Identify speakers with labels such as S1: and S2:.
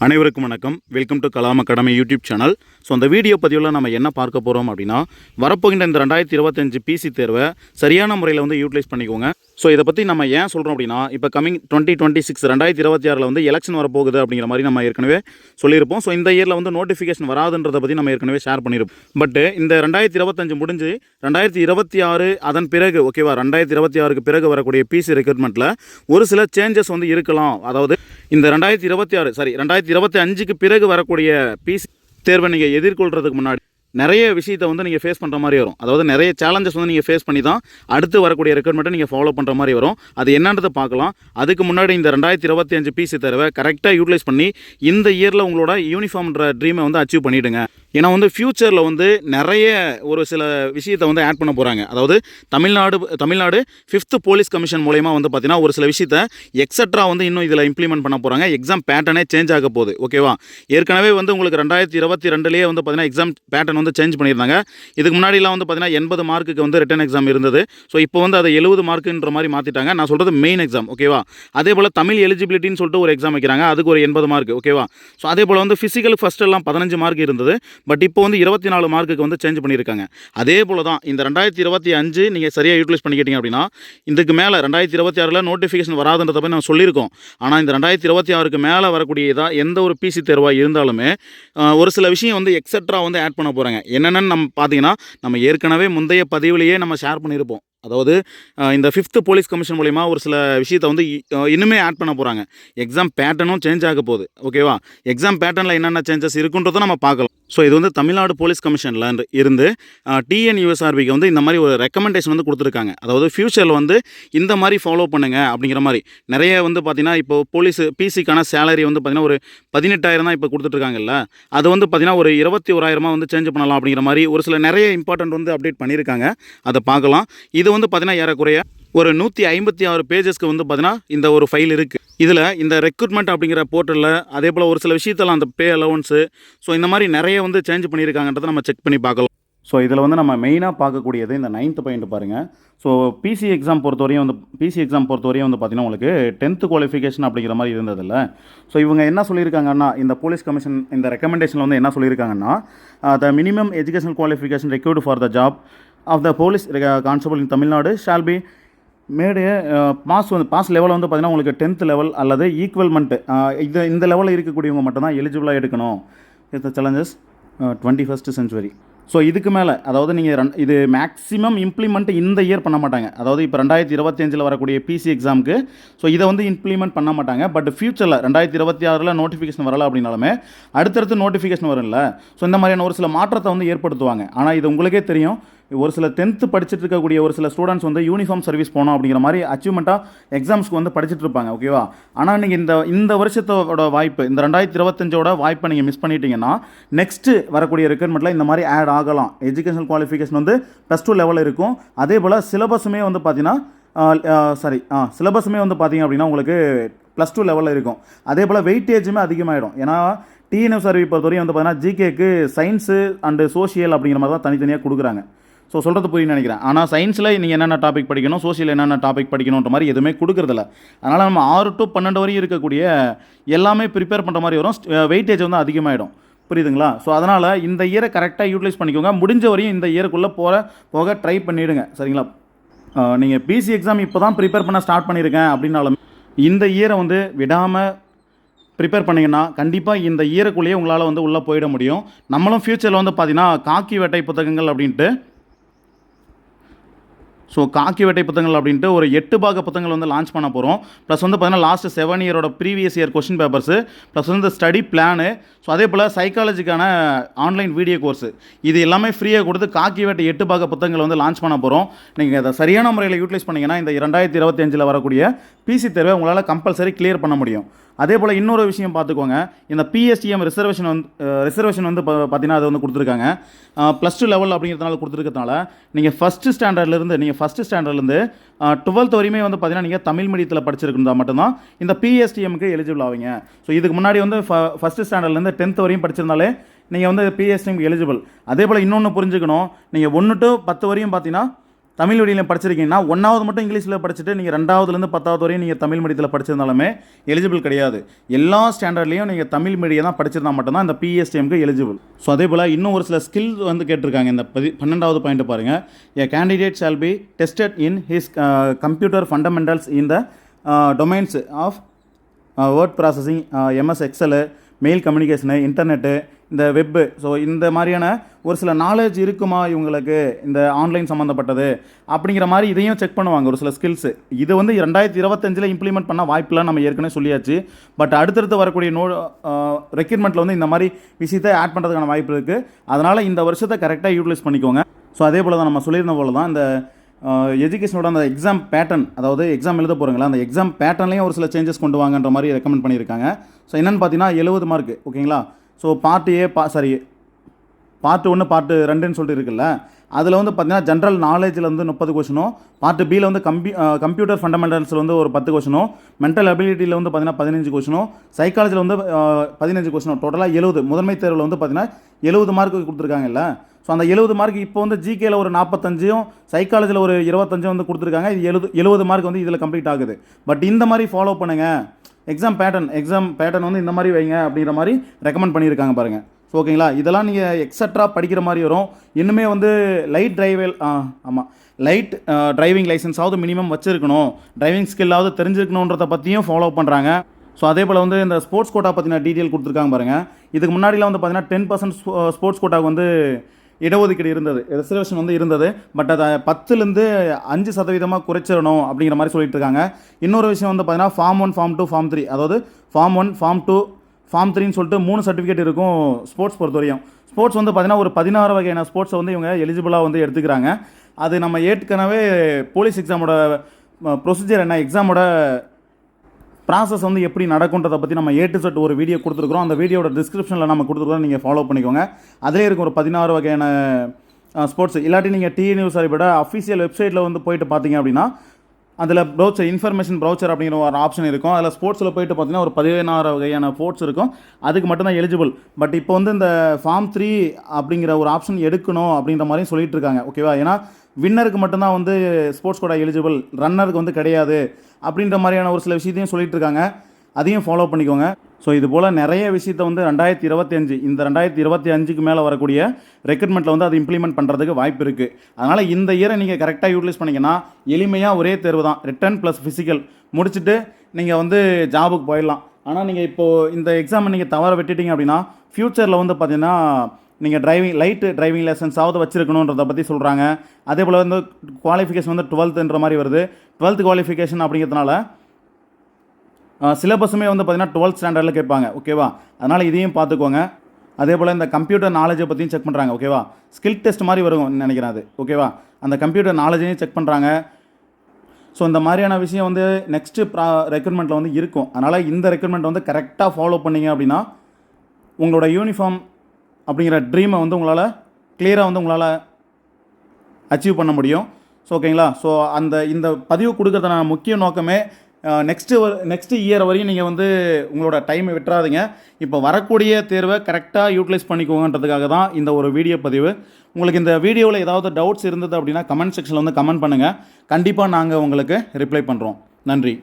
S1: அனைவருக்கும் வணக்கம். Welcome to Kalam academy YouTube channel so அந்த வீடியோ பதிவில் நம்ம என்ன பார்க்க போகிறோம் அப்படின்னா வரப்போகின்ற இந்த ரெண்டாயிரத்தி இருபத்தஞ்சு பிசி தேர்வை சரியான முறையில் வந்து யூட்டிலைஸ் பண்ணிக்கோங்க. ஸோ இதை பற்றி நம்ம ஏன் சொல்கிறோம் அப்படின்னா இப்போ கமிங் டுவெண்ட்டி டுவெண்ட்டி சிக்ஸ் ரெண்டாயிரத்தி இருபத்தி ஆறில் வந்து எலெக்ஷன் வரப்போகுது அப்படிங்கிற மாதிரி நம்ம ஏற்கனவே சொல்லியிருப்போம். ஸோ இந்த இயரில் வந்து நோட்டிஃபிகேஷன் வராதுன்றதை பற்றி நம்ம ஏற்கனவே ஷேர் பண்ணியிருப்போம். பட் இந்த ரெண்டாயிரத்தி இருபத்தஞ்சு முடிஞ்சு ரெண்டாயிரத்தி இருபத்தி ஆறு அதன் பிறகு ஓகேவா ரெண்டாயிரத்தி இருபத்தி ஆறுக்கு பிறகு வரக்கூடிய பிசி ரெக்ரூட்மெண்ட்டில் ஒரு சில சேஞ்சஸ் வந்து இருக்கலாம். அதாவது இந்த ரெண்டாயிரத்தி இருபத்தி ஆறு சாரி ரெண்டாயிரத்தி இருபத்தி அஞ்சுக்கு பிறகு வரக்கூடிய பிசி தேர்வை நீங்கள் எதிர்கொள்கிறதுக்கு முன்னாடி நிறைய விஷயத்தை வந்து நீங்கள் ஃபேஸ் பண்ணுற மாதிரி வரும். அதாவது நிறைய சேலஞ்சஸ் வந்து நீங்கள் ஃபேஸ் பண்ணி தான் அடுத்து வரக்கூடிய ரெக்ரூட்மெண்ட்டை நீங்கள் ஃபாலோ பண்ணுற மாதிரி வரும். அது என்னன்றதை பார்க்கலாம். அதுக்கு முன்னாடி இந்த ரெண்டாயிரத்தி இருபத்தி அஞ்சு பிசி தேர்வை கரெக்டாக யூட்டிலைஸ் பண்ணி இந்த இயரில் உங்களோட யூனிஃபார்ம்ன்ற ட்ரீமை வந்து அச்சீவ் பண்ணிவிடுங்க ஏன்னா வந்து ஃப்யூச்சரில் வந்து நிறைய ஒரு சில விஷயத்தை வந்து ஆட் பண்ண போகிறாங்க அதாவது Tamil Nadu Tamil Nadu fifth police commission மூலயமா வந்து பார்த்திங்கன்னா ஒரு சில விஷயத்தை எக்ஸட்ரா வந்து இன்னும் இதில் இம்ப்ளிமெண்ட் பண்ண போகிறாங்க எக்ஸாம் பேட்டர்னே சேஞ்ச் ஆக போகுது. ஓகேவா ஏற்கனவே வந்து உங்களுக்கு ரெண்டாயிரத்தி இருபத்தி ரெண்டுலேயே வந்து பார்த்திங்கன்னா எக்ஸாம் பேட்டர்ன் வந்து சேஞ்ச் பண்ணியிருந்தாங்க. இதுக்கு முன்னாடிலாம் வந்து பார்த்தீங்கன்னா எண்பது மார்க்குக்கு வந்து ரிட்டன் எக்ஸாம் இருந்தது. ஸோ இப்போ வந்து அதை எழுபது மார்க்குன்ற மாதிரி மாற்றிட்டாங்க நான் சொல்கிறது மெயின் எக்ஸாம் ஓகேவா அதே போல் தமிழ் எலிஜிபிலிட்டின்னு சொல்லிட்டு ஒரு எக்ஸாம் வைக்கிறாங்க. அதுக்கு ஒரு எண்பது மார்க் ஓகேவா ஸோ அதே போல் வந்து ஃபிசிக்கல் ஃபஸ்ட்டெல்லாம் பதினஞ்சு மார்க் இருந்தது. பட் இப்போ வந்து இருபத்தி நாலு மார்க்குக்கு வந்து சேஞ்ச் பண்ணியிருக்காங்க. அதே போல் தான் இந்த ரெண்டாயிரத்தி இருபத்தி அஞ்சு நீங்கள் சரியாக யூட்டிலைஸ் பண்ணிக்கிட்டீங்க அப்படின்னா இதுக்கு மேலே ரெண்டாயிரத்தி இருபத்தி ஆறில் நோட்டிஃபிகேஷன் வராதுன்றத பற்றி நம்ம சொல்லியிருக்கோம். ஆனால் இந்த ரெண்டாயிரத்தி இருபத்தி ஆறுக்கு மேலே வரக்கூடிய இதாக எந்த ஒரு பிசி தேர்வாக இருந்தாலுமே ஒரு சில விஷயம் வந்து எக்ஸட்ரா வந்து ஆட் பண்ண போகிறாங்க என்னென்னு நம்ம பார்த்தீங்கன்னா நம்ம ஏற்கனவே முந்தைய பதிவுலேயே நம்ம ஷேர் பண்ணியிருப்போம். அதாவது இந்த ஃபிஃப்த்து போலீஸ் கமிஷன் மூலயமா ஒரு சில விஷயத்தை வந்து இன்னுமே ஆட் பண்ண போகிறாங்க எக்ஸாம் பேட்டர்னும் சேஞ்ச் ஆக போகுது. ஓகேவா எக்ஸாம் பேட்டர்னில் என்னென்ன சேஞ்சஸ் இருக்குன்றதும் நம்ம பார்க்கலாம். ஸோ இது வந்து தமிழ்நாடு போலீஸ் கமிஷனில் இருந்து டிஎன்யூஎஸ்ஆர்பிக்கு வந்து இந்த மாதிரி ஒரு ரெக்கமெண்டேஷன் வந்து கொடுத்துருக்காங்க. அதாவது ஃப்யூச்சரில் வந்து இந்த மாதிரி ஃபாலோ பண்ணுங்க அப்படிங்கிற மாதிரி. நிறைய வந்து பார்த்திங்கன்னா இப்போ போலீஸ் பிசிக்கான சேலரி வந்து பார்த்திங்கன்னா ஒரு பதினெட்டாயிரம் தான் இப்போ கொடுத்துட்ருக்காங்கல்ல. அது வந்து பார்த்திங்கன்னா ஒரு இருபத்தி ஓராயிரமா வந்து சேஞ்ச் பண்ணலாம் அப்படிங்கிற மாதிரி ஒரு சில நிறைய இம்பார்ட்டன்ட் வந்து அப்டேட் பண்ணியிருக்காங்க. அதை பார்க்கலாம். இது வந்து பார்த்திங்கன்னா ஏறக்குறைய ஒரு நூற்றி ஐம்பத்தி ஆறு பேஜஸ்க்கு வந்து பார்த்தீங்கன்னா இந்த ஒரு ஃபைல் இருக்குது இதில் இந்த ரெக்ரூட்மெண்ட் அப்படிங்கிற போர்ட்டலில் அதே போல் ஒரு சில விஷயத்தெல்லாம் அந்த பே அலவன்ஸு ஸோ இந்த மாதிரி நிறைய வந்து சேஞ்ச் பண்ணியிருக்காங்கன்றதை நம்ம செக் பண்ணி பார்க்கலாம். ஸோ இதில் வந்து நம்ம மெயினாக பார்க்கக்கூடியது இந்த நைன்த் பாயிண்ட் பாருங்கள் ஸோ பிசி எக்ஸாம் பொறுத்தவரையும் வந்து பிசி எக்ஸாம் பொறுத்தவரையும் வந்து பார்த்தீங்கன்னா உங்களுக்கு டென்த்து குவாலிஃபிகேஷன் அப்படிங்கிற மாதிரி இருந்ததில்ல. ஸோ இவங்க என்ன சொல்லியிருக்காங்கன்னா இந்த போலீஸ் கமிஷன் இந்த ரெக்கமெண்டேஷனில் வந்து என்ன சொல்லியிருக்காங்கன்னா the minimum educational qualification required for the job of the police constable in Tamil Nadu shall be made pass வந்து பாஸ் லெவலில் வந்து பார்த்தீங்கன்னா உங்களுக்கு டென்த் லெவல் அல்லது ஈக்குவல்மெண்ட்டு இது இந்த லெவலில் இருக்கக்கூடியவங்க மட்டும்தான் எலிஜிபிளாக எடுக்கணும். இந்த challenges twenty first century so இதுக்கு மேலே அதாவது நீங்கள் ரன் இது மேக்ஸிமம் இம்ப்ளிமெண்ட் இந்த இயர் பண்ண மாட்டாங்க. அதாவது இப்போ ரெண்டாயிரத்தி இருபத்தஞ்சில் வரக்கூடிய பிசி எக்ஸாமுக்கு ஸோ இதை வந்து இம்ப்ளிமெண்ட் பண்ண மாட்டாங்க. பட் ஃபியூச்சரில் ரெண்டாயிரத்தி இருபத்தி ஆறில் நோட்டிஃபிகேஷன் வரல அப்படின்னாலுமே அடுத்தடுத்து நோட்டிஃபிகேஷன் வரும்ல. ஸோ இந்த மாதிரியான ஒரு சில மாற்றத்தை வந்து ஏற்படுத்துவாங்க. ஆனால் இது உங்களுக்கே தெரியும். ஒரு சில டென்த்து படிச்சுட்டு இருக்கக்கூடிய ஒரு சில ஸ்டூடெண்ட்ஸ் வந்து யூனிஃபார்ம் சர்வீஸ் போகணும் அப்படிங்கிற மாதிரி அச்சீவ்மெண்ட்டாக எக்ஸாம்ஸ்க்கு வந்து படிச்சுட்டு இருப்பாங்க ஓகேவா ஆனால் நீங்கள் இந்த இந்த வருஷத்தோட வாய்ப்பு இந்த ரெண்டாயிரத்தி இருபத்தஞ்சோட வாய்ப்பை நீங்கள் மிஸ் பண்ணிட்டீங்கன்னா நெக்ஸ்ட்டு வரக்கூடிய ரெக்ரூட்மெண்ட்டில் இந்த மாதிரி ஆட் ஆகலாம். எஜுகேஷனல் குவாலிஃபிகேஷன் வந்து ப்ளஸ் டூ லெவலில் இருக்கும். அதே போல் சிலபஸுமே வந்து பார்த்தீங்கன்னா சாரி சிலபஸுமே வந்து பார்த்தீங்க அப்படின்னா உங்களுக்கு ப்ளஸ் டூ லெவலில் இருக்கும். அதே போல் வெயிட்டேஜுமே அதிகமாகிடும் ஏன்னா டிஎன்எஃப் சர்வி பொறுத்தவரையும் வந்து பார்த்தீங்கன்னா ஜிகேக்கு சயின்ஸு அண்டு சோஷியல் அப்படிங்கிற மாதிரி தான் தனித்தனியாக கொடுக்குறாங்க. ஸோ சொல்கிறது புரியும்னு நினைக்கிறேன். ஆனால் சயின்ஸில் நீங்கள் என்னென்ன டாபிக் படிக்கணும் சோசியல் என்னென்ன டாபிக் படிக்கணுன்ற மாதிரி எதுவுமே கொடுக்குறதில்ல. அதனால் நம்ம ஆறு டு பன்னெண்டு வரையும் இருக்கக்கூடிய எல்லாமே ப்ரிப்பேர் பண்ணுற மாதிரி வரும். வெயிட்டேஜ் வந்து அதிகமாகிடும் புரியுதுங்களா? ஸோ அதனால் இந்த இயரை கரெக்டாக யூட்டிலைஸ் பண்ணிக்கோங்க. முடிஞ்ச வரையும் இந்த இயருக்குள்ளே போகிற போக ட்ரை பண்ணிவிடுங்க சரிங்களா? நீங்கள் பிசி எக்ஸாம் இப்போ தான் ப்ரிப்பேர் பண்ண ஸ்டார்ட் பண்ணியிருக்கேன் அப்படின்னாலும் இந்த இயரை வந்து விடாமல் ப்ரிப்பேர் பண்ணிங்கன்னா கண்டிப்பாக இந்த இயருக்குள்ளேயே உங்களால் வந்து உள்ளே போயிட முடியும். நம்மளும் ஃப்யூச்சரில் வந்து பார்த்தீங்கன்னா காக்கி வேட்டை புத்தகங்கள் அப்படின்ட்டு ஸோ காக்கி வேட்டை புத்தகங்கள் அப்படின்ட்டு ஒரு எட்டு பாக புத்தகங்கள் வந்து லான்ச் பண்ண போகிறோம் ப்ளஸ் வந்து பார்த்தீங்கன்னா last seven இயரோட previous year question papers plus வந்து ஸ்டடி பிளானு ஸோ அதே போல் சைக்காலஜிக்கான ஆன்லைன் வீடியோ கோர்ஸு இது எல்லாமே ஃப்ரீயாக கொடுத்து காக்கி வேட்டை எட்டு பாக புத்தகங்களை வந்து லான்ச் பண்ண போகிறோம் நீங்கள் அதை சரியான முறையில் யூட்டிலைஸ் பண்ணீங்கன்னா இந்த இரண்டாயிரத்தி இருபத்தி அஞ்சில் வரக்கூடிய பிசி தேர்வை உங்களால் கம்பல்சரி கிளியர் பண்ண முடியும். அதே போல் இன்னொரு விஷயம் பார்த்துக்கோங்க இந்த பிஎஸ்டிஎம் ரிசர்வேஷன் வந்து ரிசர்வேஷன் வந்து பார்த்தீங்கன்னா அது வந்து கொடுத்துருக்காங்க. ப்ளஸ் டூ லெவல் அப்படிங்கிறதுனால கொடுத்துருக்கறதுனால நீங்கள் ஃபஸ்ட்டு ஸ்டாண்டர்ட்லேருந்து நீங்கள் ஃபஸ்ட்டு ஸ்டாண்டர்ட்லேருந்து டுவெல்த் வரையுமே வந்து பார்த்தீங்கன்னா நீங்கள் தமிழ் மீடியத்தில் படிச்சிருக்கிறதா மட்டும்தான் இந்த பிஎஸ்டிஎம்க்கு எலிஜிபிள் ஆவீங்க. ஸோ இதுக்கு முன்னாடி வந்து ஃபஸ்ட்டு ஸ்டாண்டர்ட்லேருந்து டென்த் வரையும் படிச்சிருந்தாலே நீங்கள் வந்து பிஎஸ்டிஎம்க்கு எலிஜிபிள் அதே போல் இன்னொன்று புரிஞ்சுக்கணும். நீங்கள் ஒன்று டு பத்து வரையும் பார்த்தீங்கன்னா தமிழ் மீடியம் படிச்சிருக்கீங்கன்னா ஒன்றாவது மட்டும் இங்கிலீஷில் படிச்சுட்டு நீங்கள் ரெண்டாவதுலேருந்து பத்தாவது வரையும் நீங்கள் தமிழ் மீடியத்தில் படிச்சிருந்தாலுமே எலிஜிபிள் கிடையாது. எல்லா ஸ்டாண்டர்ட்லேயும் நீங்கள் தமிழ் மீடியம் தான் படிச்சிருந்தா மட்டும்தான் இந்த பிஎஸ்டிஎம்க்கு எலிஜிபிள் ஸோ அதே போல் இன்னும் ஒரு சில ஸ்கில் வந்து கேட்டிருக்காங்க. இந்த பதி பன்னெண்டாவது பாயிண்ட் பாருங்கள் a candidate shall be tested in his computer fundamentals in the domains of word processing MS Excel mail communication internet இந்த வெப்பு ஸோ இந்த மாதிரியான ஒரு சில நாலேஜ் இருக்குமா இவங்களுக்கு? இந்த ஆன்லைன் சம்மந்தப்பட்டது அப்படிங்கிற மாதிரி இதையும் செக் பண்ணுவாங்க ஒரு சில ஸ்கில்ஸு இது வந்து ரெண்டாயிரத்தி இருபத்தஞ்சில் இம்ப்ளிமெண்ட் பண்ண வாய்ப்பெலாம் நம்ம ஏற்கனவே சொல்லியாச்சு. பட் அடுத்தடுத்து வரக்கூடிய நோ ரெக்யூர்மெண்ட்டில் வந்து இந்த மாதிரி விஷயத்தை ஆட் பண்ணுறதுக்கான வாய்ப்பு இருக்குது அதனால் இந்த வருஷத்தை கரெக்டாக யூட்டிலைஸ் பண்ணிக்கோங்க. ஸோ அதே போல் தான் நம்ம சொல்லியிருந்த போல் தான் இந்த எஜுகேஷனோட அந்த எக்ஸாம் பேட்டர்ன் அதாவது எக்ஸாம் எழுத போகிறீங்களா அந்த எக்ஸாம் பேட்டர்ன்லேயும் ஒரு சில சேஞ்சஸ் கொண்டு வாங்கன்ற மாதிரி ரெக்கமெண்ட் பண்ணியிருக்காங்க. ஸோ என்னென்னு பார்த்தீங்கன்னா எழுபது மார்க் ஓகேங்களா ஸோ பார்ட் ஏ பா சாரி பார்ட் ஒன்று பார்ட்டு ரெண்டுன்னு சொல்லிட்டு இருக்குல்ல அதில் வந்து பார்த்தீங்கன்னா ஜென்ரல் நாலேஜில் வந்து முப்பது கொஷனும் பார்ட் பியில் வந்து கம்பி கம்ப்யூட்டர் ஃபண்டமெண்டல்ஸில் வந்து ஒரு பத்து கொஷனும் மென்டல் அபிலிட்டியில் வந்து பார்த்தீங்கன்னா பதினஞ்சு கொஷனும் சைக்காலஜியில் வந்து பதினஞ்சு கொஷனும் டோட்டலாக எழுபது முதன்மை தேர்வில் வந்து பார்த்தீங்கன்னா எழுபது மார்க் கொடுத்துருக்காங்கல்ல. ஸோ அந்த எழுபது மார்க் இப்போ வந்து ஜிகேயில் ஒரு நாற்பத்தஞ்சும் சைக்காலஜியில் ஒரு இருபத்தஞ்சும் வந்து கொடுத்துருக்காங்க. இது எழுபது எழுபது மார்க் வந்து இதில் கம்ப்ளீட் ஆகுது. பட் இந்த மாதிரி ஃபாலோ பண்ணுங்கள் எக்ஸாம் பேட்டர்ன் எக்ஸாம் பேட்டர்ன் வந்து இந்த மாதிரி வைங்க அப்படிங்கிற மாதிரி ரெக்கமெண்ட் பண்ணியிருக்காங்க பாருங்கள் ஸோ ஓகேங்களா இதெல்லாம் நீங்கள் எக்ஸட்ரா படிக்கிற மாதிரி வரும். இன்னுமே வந்து லைட் டிரைவல் ஆமாம் லைட் டிரைவிங் லைசன்ஸாவது மினிமம் வச்சுருக்கணும். டிரைவிங் ஸ்கில்லாவது தெரிஞ்சிருக்கணுன்றத பற்றியும் ஃபாலோ பண்ணுறாங்க ஸோ அதே போல் வந்து இந்த ஸ்போர்ட்ஸ் கோட்டா பற்றின டீட்டெயில் கொடுத்துருக்காங்க பாருங்கள் இதுக்கு முன்னாடிலாம் வந்து பார்த்தீங்கன்னா டென் பர்சன்ட் ஸ்போர்ட்ஸ் கோட்டாவுக்கு வந்து இடஒதுக்கீடு இருந்தது. ரிசர்வேஷன் வந்து இருந்தது. பட் அதை பத்துலேருந்து அஞ்சு சதவீதமாக குறைச்சிடணும் அப்படிங்கிற மாதிரி சொல்லிட்டு இருக்காங்க. இன்னொரு விஷயம் வந்து பார்த்தீங்கன்னா form one form two form three அதாவது form one form two form த்ரீன்னு சொல்லிட்டு மூணு சர்டிஃபிகேட் இருக்கும் ஸ்போர்ட்ஸ் பொறுத்தவரையும் ஸ்போர்ட்ஸ் வந்து பார்த்தீங்கன்னா ஒரு பதினாறு வகையான ஸ்போர்ட்ஸை வந்து இவங்க எலிஜிபிளாக வந்து எடுத்துக்கிறாங்க. அது நம்ம ஏற்கனவே போலீஸ் எக்ஸாமோட ப்ரொசீஜர் என்ன? எக்ஸாமோட ப்ராசஸ் வந்து எப்படி நடக்குன்றதை பற்றி நம்ம ஏ டு செட் ஒரு வீடியோ கொடுத்துருக்குறோம். அந்த வீடியோட டிஸ்கிரிப்ஷனில் நம்ம கொடுத்துருக்கோம் நீங்கள் ஃபாலோ பண்ணிக்கோங்க. அதிலே இருக்கும் ஒரு பதினாறு வகையான ஸ்போர்ட்ஸ் இல்லாட்டி நீங்கள் டி நியூஸ் விட அஃபிஷியல் வெப்சைட்டில் வந்து போயிட்டு பார்த்தீங்க அப்படின்னா அதில் ப்ரௌச்சர் இன்ஃபர்மேஷன் ப்ரௌச்சர் அப்படிங்கிற ஒரு ஆப்ஷன் இருக்கும். அதில் ஸ்போர்ட்ஸில் போயிட்டு பார்த்தீங்கன்னா ஒரு பதினாறு வகையான ஸ்போர்ட்ஸ் இருக்கும். அதுக்கு மட்டும்தான் எலிஜிபிள் பட் இப்போ வந்து இந்த ஃபார்ம் த்ரீ அப்படிங்கிற ஒரு ஆப்ஷன் எடுக்கணும் அப்படின்ற மாதிரியும் சொல்லிட்டு இருக்காங்க. ஓகேவா ஏன்னா வின்னருக்கு மட்டும்தான் வந்து ஸ்போர்ட்ஸ் கோடா எலிஜிபிள் ரன்னருக்கு வந்து கிடையாது. அப்படின்ற மாதிரியான ஒரு சில விஷயத்தையும் சொல்லிட்டு இருக்காங்க. அதையும் ஃபாலோ பண்ணிக்கோங்க. ஸோ இது போல் நிறைய விஷயத்த வந்து ரெண்டாயிரத்தி இருபத்தி அஞ்சு இந்த ரெண்டாயிரத்தி இருபத்தி அஞ்சுக்கு மேலே வரக்கூடிய ரெக்ரூட்மெண்ட்டில் வந்து அதை இம்ப்ளிமெண்ட் பண்ணுறதுக்கு வாய்ப்பு இருக்குது அதனால் இந்த இயரை நீங்கள் கரெக்டாக யூட்டிலைஸ் பண்ணிங்கன்னா எளிமையாக ஒரே தேர்வு தான். ரிட்டன் ப்ளஸ் ஃபிசிக்கல் முடிச்சுட்டு நீங்கள் வந்து ஜாபுக்கு போயிடலாம். ஆனால் நீங்கள் இப்போது இந்த எக்ஸாமை நீங்கள் தவற விட்டுட்டீங்க அப்படின்னா ஃப்யூச்சரில் வந்து பார்த்தீங்கன்னா நீங்கள் டிரைவிங் லைட்டு டிரைவிங் லைசன்ஸாவது வச்சிருக்கணுன்றதை பற்றி சொல்கிறாங்க அதே போல் வந்து குவாலிஃபிகேஷன் வந்து டுவெல்த்துன்ற மாதிரி வருது. டுவெல்த் குவாலிஃபிகேஷன் அப்படிங்கிறதுனால சிலபஸுமே வந்து பார்த்தீங்கன்னா டுவெல்த் ஸ்டாண்டர்டில் கேட்பாங்க ஓகேவா? அதனால் இதையும் பார்த்துக்கோங்க. அதே போல் இந்த கம்ப்யூட்டர் நாலேஜை பற்றியும் செக் பண்ணுறாங்க ஓகேவா? ஸ்கில் டெஸ்ட் மாதிரி வரும் நினைக்கிறேன் அது ஓகேவா? அந்த கம்ப்யூட்டர் நாலேஜையும் செக் பண்ணுறாங்க ஸோ இந்த மாதிரியான விஷயம் வந்து நெக்ஸ்ட்டு ப்ரா ரெக்ரூட்மெண்ட்டில் வந்து இருக்கும். அதனால் இந்த ரெக்ரூட்மெண்ட் வந்து கரெக்டாக ஃபாலோ பண்ணீங்க அப்படின்னா உங்களோட யூனிஃபார்ம் அப்படிங்கிற ட்ரீமை வந்து உங்களால் கிளியராக வந்து உங்களால் அச்சீவ் பண்ண முடியும். ஸோ ஓகேங்களா ஸோ அந்த இந்த பதிவு கொடுக்கறதான முக்கிய நோக்கமே நெக்ஸ்ட்டு நெக்ஸ்ட்டு இயர் வரையும் நீங்கள் வந்து உங்களோட டைமை விட்டுறாதீங்க. இப்போ வரக்கூடிய தேர்வை கரெக்டாக யூட்டிலைஸ் பண்ணிக்கோங்கன்றதுக்காக தான் இந்த ஒரு வீடியோ பதிவு. உங்களுக்கு இந்த வீடியோவில் ஏதாவது டவுட்ஸ் இருந்தது அப்படின்னா கமெண்ட் செக்ஷனில் வந்து கமெண்ட் பண்ணுங்கள் கண்டிப்பாக நாங்கள் உங்களுக்கு ரிப்ளை பண்ணுறோம் நன்றி.